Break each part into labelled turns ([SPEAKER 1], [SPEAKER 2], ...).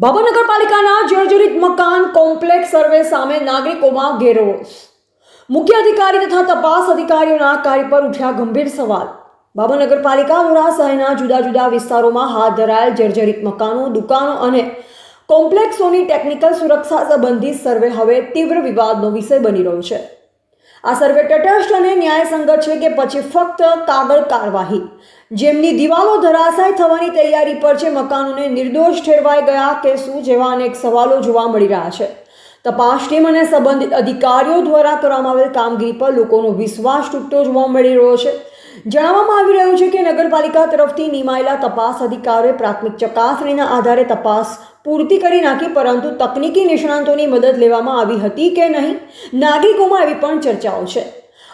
[SPEAKER 1] ભાભર નગરપાલિકાના જર્જરિત મકાન કોમ્પ્લેક્સ સર્વે સામે નાગરિકોમાં ઘેરો મુખ્ય અધિકારી તથા તપાસ અધિકારીઓના કાર્ય પર ઉઠ્યા ગંભીર સવાલ. ભાભર નગરપાલિકા દ્વારા શહેરના જુદા જુદા વિસ્તારોમાં હાથ ધરાયેલ જર્જરિત મકાનો, દુકાનો અને કોમ્પ્લેક્સોની ટેકનિકલ સુરક્ષા સંબંધિત સર્વે હવે તીવ્ર વિવાદનો વિષય બની રહ્યો છે. આ સર્વે તટસ્થ અને ન્યાયસંગત છે કે પછી ફક્ત કાગળ કાર્યવાહી. જેમની દિવાલો ધરાશાય થવાની તૈયારી પર છે મકાનોને નિર્દોષ ઠેરવાઈ ગયા કે શું જેવા અનેક સવાલો જોવા મળી રહ્યા છે. તપાસ ટીમ અને સંબંધિત અધિકારીઓ દ્વારા કરવામાં આવેલ કામગીરી પર લોકોનો વિશ્વાસ તૂટતો જોવા મળી રહ્યો છે. જણાવવામાં આવી રહ્યું છે કે નગરપાલિકા તરફથી નિમાયેલા તપાસ અધિકારીઓએ પ્રાથમિક ચકાસણીના આધારે તપાસ પૂર્તિ કરી નાખી, પરંતુ તકનીકી નિષ્ણાંતોની મદદ લેવામાં આવી હતી કે નહીં, નાગરિકોમાં એવી પણ ચર્ચાઓ છે.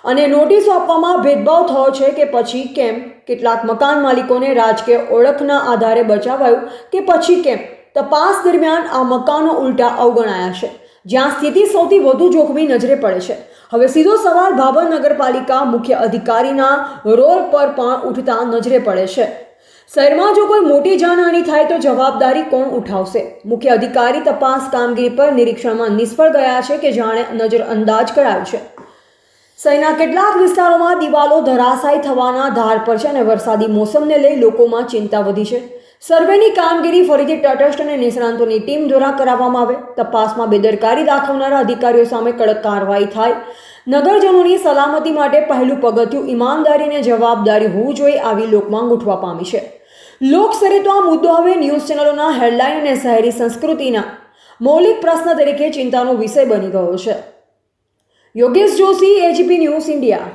[SPEAKER 1] અને નોટિસો આપવામાં ભેદભાવ થયો છે કે પછી કેમ? કેટલાક મકાન માલિકોને રાજકીય ઓળખના આધારે બચાવાયું કે પછી કેમ? તપાસ દરમિયાન આ મકાનો ઉલટા અવગણાયા છે, જ્યાં સ્થિતિ સૌથી વધુ જોખમી નજરે પડે છે. હવે સીધો સવાલ ભાભર નગરપાલિકા મુખ્ય અધિકારીના રોલ પર પણ ઉઠતા નજરે પડે છે. શહેરમાં જો કોઈ મોટી જાનહાનિ થાય તો જવાબદારી કોણ ઉઠાવશે? મુખ્ય અધિકારી તપાસ કામગીરી પર નિરીક્ષણમાં નિષ્ફળ ગયા છે કે જાણે નજર અંદાજ કરાયો છે. શહેરના કેટલાક વિસ્તારોમાં દિવાલો ધરાશાયી થવાના ધાર પર છે અને વરસાદી મોસમને લઈ લોકોમાં ચિંતા વધી છે. સર્વેની કામગીરી ફરીથી તટસ્થ અને નિષ્ણાંતોની ટીમ દ્વારા કરાવવામાં આવે. તપાસમાં બેદરકારી દાખવનારા અધિકારીઓ સામે કડક કાર્યવાહી થાય. નગરજનોની સલામતી માટે પહેલું પગથિયું ઈમાનદારી અને જવાબદારી હોવું જોઈએ આવી લોકમાં ગૂંઠવા પામી છે. લોકસ્તરે તો આ મુદ્દો હવે ન્યૂઝ ચેનલોના હેડલાઇન અને શહેરી સંસ્કૃતિના. મૌલિક પ્રશ્ન તરીકે ચિંતાનો વિષય બની ગયો છે. Yogesh Joshi AGP news India